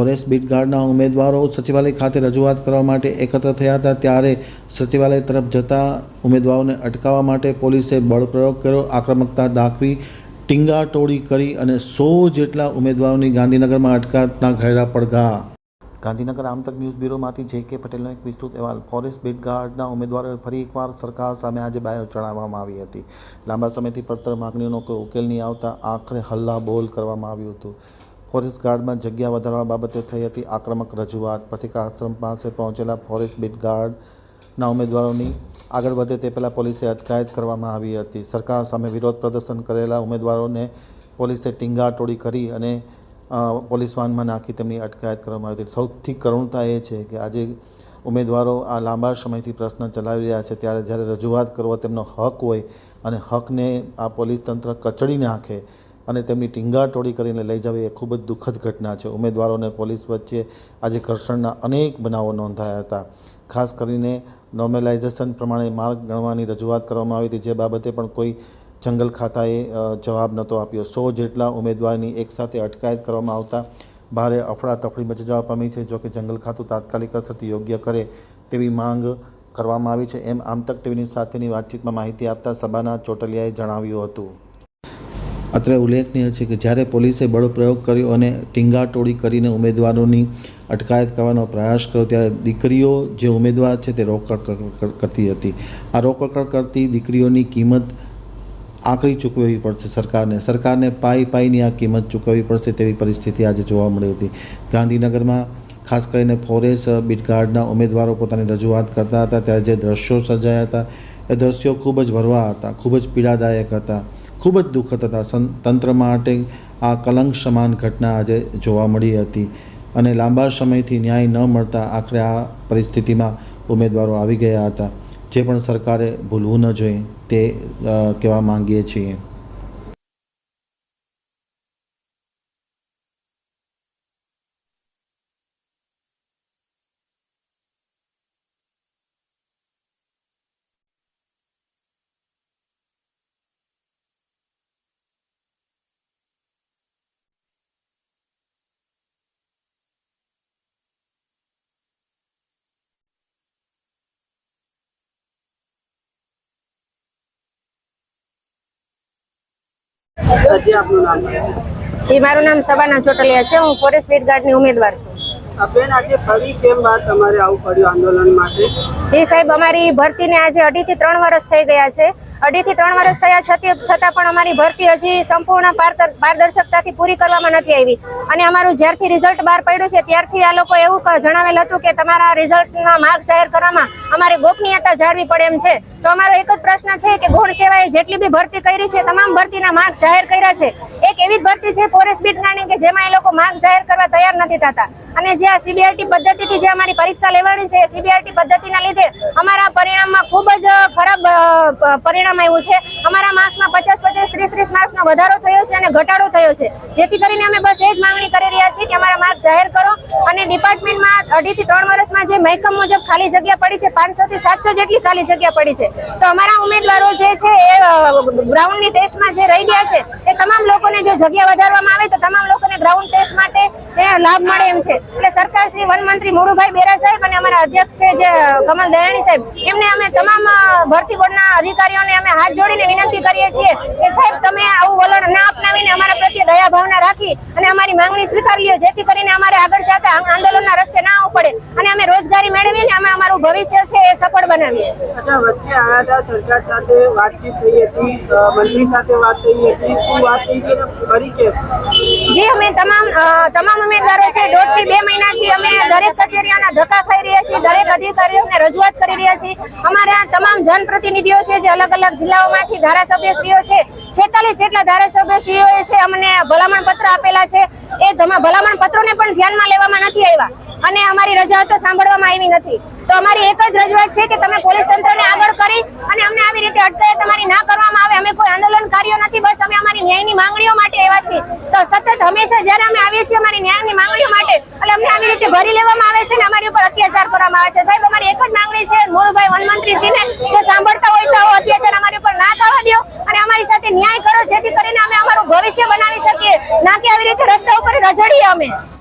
Forest બીટગાર્ડના ઉમેદવારો સચિવાલય ખાતે રજૂઆત કરવા માટે એકત્ર થયા હતા. ત્યારે સચિવાલય તરફ જતા ઉમેદવારોને અટકાવવા માટે પોલીસે બળપ્રયોગ કર્યો. આક્રમકતા દાખવી ટીંગાટોળી કરી અને સો જેટલા ઉમેદવારોની ગાંધીનગરમાં અટકાતના ઘેરા પડઘા. ગાંધીનગર આમતક ન્યૂઝ બ્યુરોમાંથી જે કે પટેલનો એક વિસ્તૃત અહેવાલ. ફોરેસ્ટ બીટગાર્ડના ઉમેદવારોએ ફરી એકવાર સરકાર સામે આજે બાયો ચડાવવામાં આવી હતી. લાંબા સમયથી પડતર માગણીઓનો કોઈ ઉકેલ નહીં આવતા આખરે હલ્લા બોલ કરવામાં આવ્યું હતું. ફોરેસ્ટ ગાર્ડમાં જગ્યા વધારવા બાબતે થઈ હતી આક્રમક રજૂઆત. પથિક આશ્રમ પાસે પહોંચેલા ફોરેસ્ટ બીટગાર્ડના ઉમેદવારોની આગળ વધે તે પહેલાં પોલીસે અટકાયત કરવામાં આવી હતી. સરકાર સામે વિરોધ પ્રદર્શન કરેલા ઉમેદવારોને પોલીસે ટીંગાટોળી કરી અને પોલીસ વાનમાં નાખી તેમની અટકાયત કરવામાં આવી હતી. સૌથી કરુણતા એ છે કે આજે ઉમેદવારો આ લાંબા સમયથી પ્રશ્ન ચલાવી રહ્યા છે. ત્યારે જ્યારે રજૂઆત કરવો તેમનો હક હોય અને હકને આ પોલીસ તંત્ર કચડી નાખે અને તેમની ટીંગાટોળી કરીને લઈ જવી એ ખૂબ જ દુઃખદ ઘટના છે. ઉમેદવારો અને પોલીસ વચ્ચે આજે ઘર્ષણના અનેક બનાવો નોંધાયા હતા. ખાસ કરીને નોર્મલાઇઝેશન પ્રમાણે માર્ગ ગણવાની રજૂઆત કરવામાં આવી હતી, જે બાબતે પણ કોઈ જંગલ ખાતાએ જવાબ નહોતો આપ્યો. સો જેટલા ઉમેદવારની એકસાથે અટકાયત કરવામાં આવતા ભારે અફડાતફડી મચી જવા પામી છે. જોકે જંગલ ખાતું તાત્કાલિક અસરથી યોગ્ય કરે તેવી માંગ કરવામાં આવી છે. એમ આમતક ટીવીની સાથેની વાતચીતમાં માહિતી આપતા સબાના ચોટલિયાએ જણાવ્યું હતું. અત્રે ઉલ્લેખનીય છે કે જ્યારે પોલીસે બળપ્રયોગ કર્યો અને ટીંગાટોળી કરીને ઉમેદવારોની અટકાયત કરવાનો પ્રયાસ કર્યો, ત્યારે દીકરીઓ જે ઉમેદવાર છે તે રોકડ કરતી હતી. આ રોકડ કરતી દીકરીઓની કિંમત આકરી ચૂકવવી પડશે સરકારને. સરકારને પાઈ પાઈની આ કિંમત ચૂકવવી પડશે તેવી પરિસ્થિતિ આજે જોવા મળી હતી. ગાંધીનગરમાં ખાસ કરીને ફોરેસ્ટ બીટગાર્ડના ઉમેદવારો પોતાની રજૂઆત કરતા હતા ત્યારે જે દ્રશ્યો સર્જાયા હતા, એ દ્રશ્યો ખૂબ જ ભરવા હતા, ખૂબ જ પીડાદાયક હતા. ખૂબ જ દુઃખદ હતા. તંત્ર માટે આ કલંક સમાન ઘટના આજે જોવા મળી હતી અને લાંબા સમયથી ન્યાય ન મળતા આખરે આ પરિસ્થિતિમાં ઉમેદવારો આવી ગયા હતા. જે પણ સરકારે ભૂલવું ન જોઈએ તે કહેવા માંગીએ છીએ. જી મારું નામ સબાના ચોટલિયા છે. હું ફોરેસ્ટ ગાર્ડની ઉમેદવાર છું. બેન આજે ફરી કેમ બાદ તમારે આવું પડ્યું આંદોલન માટે? જી સાહેબ અમારી ભરતીને આજે અઢીથી ત્રણ વર્ષ થઈ ગયા છે. અઢીથી ત્રણ વર્ષ થયા છતી- છતાં પણ અમારી ભરતી હજી સંપૂર્ણ પારદર- પારદર્શકતાથી પૂરી કરવામાં નથી આવી. અને અમારું જ્યારથી રિઝલ્ટ બહાર પડ્યું છે ત્યારથી આ લોકો એવું જણાવેલ હતું કે તમારા રિઝલ્ટના માર્ગ જાહેર કરવામાં અમારી ગોપનીયતા જાળવી પડે એમ છે. તો અમારો એક જ પ્રશ્ન છે કે ગૌણ સેવાએ જેટલી બી ભરતી કરી છે તમામ ભરતીના માર્ગ જાહેર કર્યા છે. એક એવી જ ભરતી છે ફોરેસ્ટ બીટનાની કે જેમાં એ લોકો માર્ક જાહેર કરવા તૈયાર નથી થતા. અને જે આ સીબીઆરટી પદ્ધતિથી જે અમારી પરીક્ષા લેવાની છે સીબીઆરટી પદ્ધતિના લીધે અમારા પરિણામમાં ખૂબ જ ખરાબ અ, અમારા માર્ક્સમાં પચાસ પચાસ, ત્રીસ ત્રીસ વધારો થયો છે અને ઘટાડો થયો છે. જેથી કરીને અમે બસ એ જ માંગણી કરી રહ્યા છીએ કે અમારા માર્ક્સ જાહેર કરો અને ડિપાર્ટમેન્ટમાં અઢીથી ત્રણ વર્ષમાં જે મહેકમ મુજબ ખાલી જગ્યા પડી છે પાંચસો થી સાતસો જેટલી ખાલી જગ્યા પડી છે. તો અમારા ઉમેદવારો જે છે એ ગ્રાઉન્ડની ટેસ્ટમાં જે રહી ગયા છે, એ તમામ લોકોને જો જગ્યા વધારવામાં આવે તો તમામ લોકોને ગ્રાઉન્ડ ટેસ્ટ માટે એ લાભ મળે એમ છે. એટલે સરકાર શ્રી વન મંત્રી મુળુભાઈ બેરા સાહેબ અને અમારા અધ્યક્ષ છે જે કમલ દયાણી સાહેબ એમને અમે તમામ ભરતી બોર્ડના અધિકારીઓને અમે હાથ જોડીને વિનંતી કરીએ છીએ કે સાહેબ તમે આવું વલણ ના અપનાવીને અમારા પ્રત્યે દયા ભાવના રાખી અને અમારી માંગણી સ્વીકારીએ જેથી કરીને અમારે આગળ જતા આંદોલનના રસ્તે ના આવવું પડે અને અમે રોજગારી મેળવીને અમે અમારું ભવિષ્ય છે એ સફળ બનાવીએ. અચ્છા વચ્ચે આવ્યા હતા સરકાર સાથે વાતચીત થઈ હતી મંત્રી સાથે વાત થઈ હતી શું વાત થઈ હતી ફરી કેમ જી અમે તમામ તમામ તમામ ઉમેદવારો છે. દોઢથી બે મહિનાથી અમે દરેક કચેરીઓના ધક્કા ખાઈ રહ્યા છીએ. દરેક અધિકારીઓને રજૂઆત કરી રહ્યા છીએ. અમારા તમામ જનપ્રતિનિધિઓ છે, જે અલગ અલગ જિલ્લાઓમાંથી ધારાસભ્યશ્રીઓ છે, છેતાલીસ જેટલા ધારાસભ્યશ્રીઓએ છે, અમને ભલામણ પત્ર આપેલા છે. એ ભલામણ પત્રોને પણ ધ્યાનમાં લેવામાં નથી આવ્યા. અને અમારી રજૂઆતો સાંભળવામાં આવી નથી. તો અમારી એક જ રજૂઆત છે કે તમે પોલીસ તંત્રને આગળ કરી અને અમને આવી રીતે અટકાયત તમારી ના કરવામાં આવે. અમે કોઈ આંદોલનકારીઓ નથી, બસ અમે અમારી ન્યાયની માંગણીઓ માટે આવ્યા છીએ. તો સતત હંમેશા જ્યારે અમે આવીએ છીએ અમારી ન્યાયની માંગણીઓ માટે. એટલે અમને આવી રીતે ભરી લેવામાં આવે છે ને અમારી ઉપર અત્યાચાર કરવામાં આવે છે. સાહેબ, અમારી એક જ માંગણી છે, મોળુભાઈ વનમંત્રીજીને જો સાંભળતા હોય તો અત્યાચાર અમારી ઉપર ના થવા દો અને અમારી સાથે ન્યાય કરો, જેથી કરીને અમે અમારું ભવિષ્ય બનાવી શકીએ. ના કે આવી રીતે રસ્તા ઉપર રજડીએ અમે.